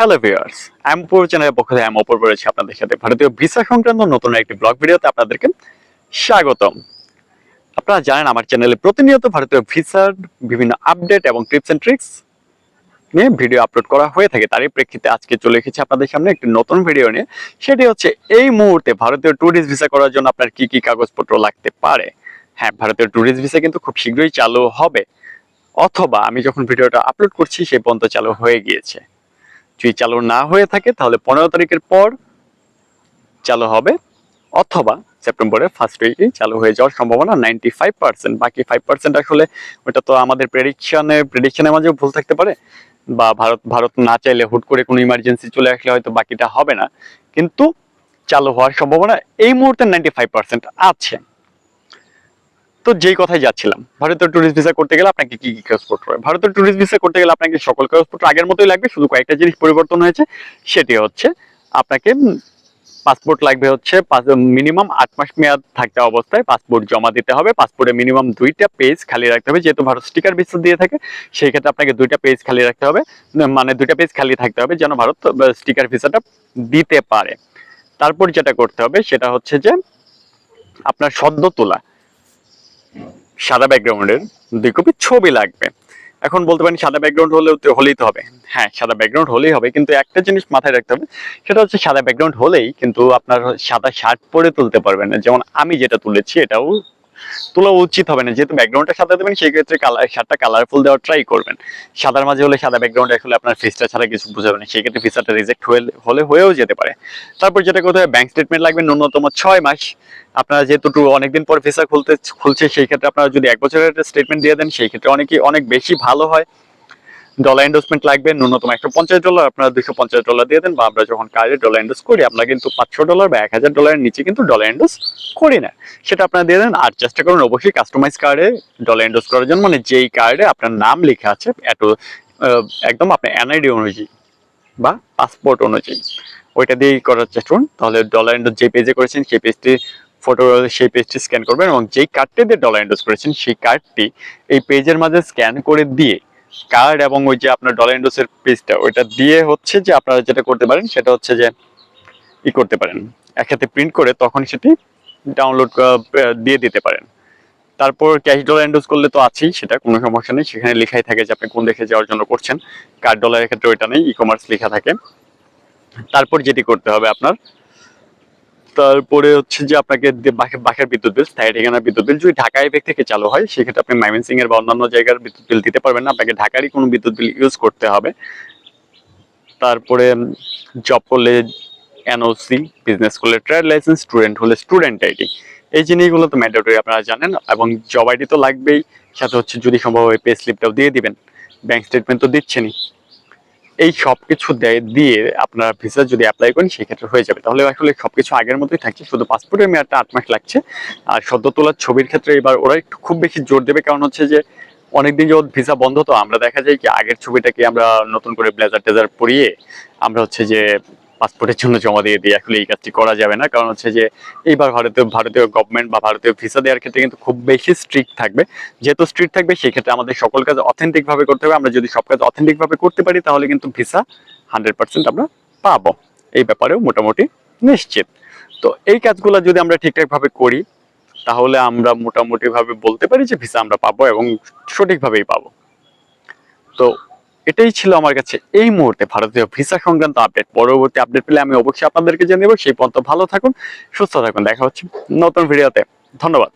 Hello viewers আমি পুরো চ্যানেলের পক্ষ থেকে আমি অপর রয়েছি আপনাদের সাথে। ভারতীয় ভিসা সংক্রান্ত নতুন একটি ব্লগ ভিডিওতে আপনাদেরকে স্বাগতম। আপনারা জানেন আমার চ্যানেলে প্রতিনিয়ত ভারতীয় ভিসার বিভিন্ন আপডেট এবং টিপস এন্ড ট্রিক্স নিয়ে ভিডিও আপলোড করা হয়ে থাকে। তারই প্রেক্ষিতে আজকে চলে এসেছি আপনাদের সামনে একটি নতুন ভিডিও নিয়ে। সেটি হচ্ছে এই মুহূর্তে ভারতীয় ট্যুরিস্ট ভিসা করার জন্য আপনার কি কি কাগজপত্র লাগতে পারে? হ্যাঁ ভারতীয় ট্যুরিস্ট ভিসা কিন্তু খুব শীঘ্রই চালু হবে। অথবা আমি যখন ভিডিওটা আপলোড করছি, সেই পর্যন্ত চালু হয়ে গিয়েছে। যদি চালু না হয়ে থাকে, তাহলে পনেরো তারিখের পর চালু হবে, অথবা সেপ্টেম্বরের ফার্স্ট উইকেই চালু হয়ে যাওয়ার সম্ভাবনা নাইনটি ফাইভ পার্সেন্ট বাকি ফাইভ পার্সেন্ট আসলে ওটা তো আমাদের প্রেডিকশনে প্রেডিকশনের মাঝেও ভুল থাকতে পারে, বা ভারত ভারত না চাইলে হুট করে কোনো ইমার্জেন্সি চলে আসলে হয়তো বাকিটা হবে না। কিন্তু চালু হওয়ার সম্ভাবনা এই মুহূর্তে নাইনটি ফাইভ পার্সেন্ট আছে। তো যেই কথাই যাচ্ছিলাম, ভারতীয় ট্যুরিস্ট ভিসা করতে গেলে আপনাকে কি কি কাগজপত্র হবে ভারতীয় ট্যুরিস্ট ভিসা করতে গেলে আপনাকে সকল কাগজপত্র আগের মতোই লাগবে, শুধু কয়েকটা জিনিস পরিবর্তন হয়েছে, সেটি হচ্ছে আপনাকে পাসপোর্ট লাগবে হচ্ছে মিনিমাম আট মাস মেয়াদ থাকতে অবস্থায় পাসপোর্ট জমা দিতে হবে পাসপোর্টে মিনিমাম দুইটা পেজ খালি রাখতে হবে, যেহেতু ভারত স্টিকার ভিসা দিয়ে থাকে, সেই ক্ষেত্রে আপনাকে দুইটা পেজ খালি রাখতে হবে মানে দুইটা পেজ খালি থাকতে হবে যেন ভারত স্টিকার ভিসাটা দিতে পারে। তারপর যেটা করতে হবে, সেটা হচ্ছে যে আপনার সদ্য তোলা সাদা ব্যাকগ্রাউন্ডের দুই কপি ছবি লাগবে। এখন বলতে পারেন সাদা ব্যাকগ্রাউন্ড হলেও হলেই তো হবে। হ্যাঁ সাদা ব্যাকগ্রাউন্ড হলেই হবে, কিন্তু একটা জিনিস মাথায় রাখতে হবে, সেটা হচ্ছে সাদা ব্যাকগ্রাউন্ড হলেই কিন্তু আপনার সাদা শার্ট পরে তুলতে পারবেন না। যেমন আমি যেটা তুলেছি, এটাও তোলা উচিত হবে না। যেহেতু ব্যাকগ্রাউন্ডটা সাদা দেবেন সেই ক্ষেত্রে কালার শার্টটা কালারফুল দেওয়ার ট্রাই করবেন। সাদার মাঝে হলে সাদা ব্যাকগ্রাউন্ড আসলে আপনার ফেসটা ছাড়া কিছু বুঝাবে না। সেই ক্ষেত্রে ফিসাটা রিজেক্ট হলে হয়েও যেতে পারে। তারপর যেটা করতে হবে ব্যাংক স্টেটমেন্ট লাগবে ন্যূনতম ছয় মাস। আপনারা যেহেতু টু- অনেকদিন পর ভিসা খুলতে খুলছে সেই ক্ষেত্রে আপনারা যদি এক বছরের স্টেটমেন্ট দিয়ে দেন সেই ক্ষেত্রে অনেকেই, অনেক বেশি ভালো হয়। ডলার এন্ডোসমেন্ট লাগবে, ন্যূনতম একশো পঞ্চাশ ডলার আপনারা দুশো পঞ্চাশ ডলার দিয়ে দেন বা আমরা যখন কার্ডে ডলার এন্ডোস করি আমরা কিন্তু পাঁচশো ডলার বা এক হাজার ডলারের নিচে কিন্তু ডলার এন্ডোস করি না। সেটা আপনারা দিয়ে দেন আর চেষ্টা করুন অবশ্যই কাস্টমাইজ কার্ডে ডলার এন্ডোস করার জন্য মানে যেই কার্ডে আপনার নাম লেখা আছে, এত একদম আপনার এনআইডি অনুযায়ী বা পাসপোর্ট অনুযায়ী। ওইটা দিয়েই করার চেষ্টা করুন, তাহলে ডলার এন্ডোস যে পেজে করেছেন, সেই পেজটি ফটো সেই পেজটি স্ক্যান করবেন এবং যেই কার্ডটি দিয়ে ডলার এন্ডোস করেছেন, সেই কার্ডটি এই পেজের মাঝে স্ক্যান করে দিয়ে কার্ড এবং ওই যে আপনার ডলার এন্ডোসের পেজটা ওইটা দিয়ে হচ্ছে যে আপনারা যেটা করতে পারেন, সেটা হচ্ছে যে ই করতে পারেন। একসাথে প্রিন্ট করে তখন সেটি ডাউনলোড দিয়ে দিতে পারেন। তারপর ক্যাশ ডলার এন্ডোস করলে তো আছেই, সেটা কোনো সমস্যা নেই। সেখানে লেখাই থাকে যে আপনি কোন দেখে যাওয়ার জন্য করছেন। কার্ড ডলারের ক্ষেত্রে ওইটা নেই ই কমার্স লেখা থাকে। তারপর যেটি করতে হবে আপনার তারপরে হচ্ছে যে আপনাকে বাসার বিদ্যুৎ বিল, স্থায়ী ঠিকানার বিদ্যুৎ বিল যদি ঢাকা এফেক্ট থেকে চালু হয়, সেক্ষেত্রে আপনি ময়মনসিং এর বা অন্যান্য জায়গার বিদ্যুৎ বিল দিতে পারবেন না। আপনাকে ঢাকারই কোনো বিদ্যুৎ বিল ইউজ করতে হবে। তারপরে জব করলে এনওসি বিজনেস করলে ট্রেড লাইসেন্স স্টুডেন্ট হলে স্টুডেন্ট আইডি এই জিনিসগুলো তো ম্যান্ডেটরি আপনারা জানেন এবং জব আইডি তো লাগবেই। সাথে হচ্ছে যদি সম্ভব হয় পে স্লিপটাও দিয়ে দিবেন। ব্যাংক স্টেটমেন্ট তো দিচ্ছেনই। এই সব কিছু দেয় আপনার ভিসা যদি অ্যাপ্লাই করেন, সেক্ষেত্রে হয়ে যাবে। তাহলে আসলে সব কিছু আগের মতোই থাকছে। শুধু পাসপোর্টের মেয়াদটা আট মাস লাগছে। আর সদ্য তোলার ছবির ক্ষেত্রে এবার ওরা একটু খুব বেশি জোর দেবে। কারণ হচ্ছে যে, অনেকদিন যখন ভিসা বন্ধ তো। আমরা দেখা যায় কি আগের ছবিটাকে আমরা নতুন করে ব্লেজার টেজার পরিয়ে আমরা হচ্ছে যে পাসপোর্টের জন্য জমা দিয়ে দিই আসলে এই কাজটি করা যাবে না। কারণ হচ্ছে যে এইবার ভারতীয় ভারতীয় গভর্নমেন্ট বা ভারতীয় ভিসা দেওয়ার ক্ষেত্রে কিন্তু খুব বেশি স্ট্রিক্ট থাকবে। যেহেতু স্ট্রিক্ট থাকবে সেই ক্ষেত্রে আমাদের সকল কাজ অথেন্টিকভাবে করতে হবে। আমরা যদি সব কাজ অথেন্টিকভাবে করতে পারি, তাহলে কিন্তু ভিসা হান্ড্রেড পার্সেন্ট আমরা পাবো। এই ব্যাপারেও মোটামুটি নিশ্চিত। তো এই কাজগুলো যদি আমরা ঠিকঠাকভাবে করি, তাহলে আমরা মোটামুটিভাবে বলতে পারি যে ভিসা আমরা পাবো এবং সঠিকভাবেই পাবো। তো এটাই ছিল আমার কাছে এই মুহূর্তে ভারতীয় ভিসা সংক্রান্ত আপডেট পরবর্তী আপডেট পেলে আমি অবশ্যই আপনাদেরকে জানিয়ে সেই পর্যন্ত ভালো থাকুন, সুস্থ থাকুন। দেখা হচ্ছে নতুন ভিডিওতে ধন্যবাদ।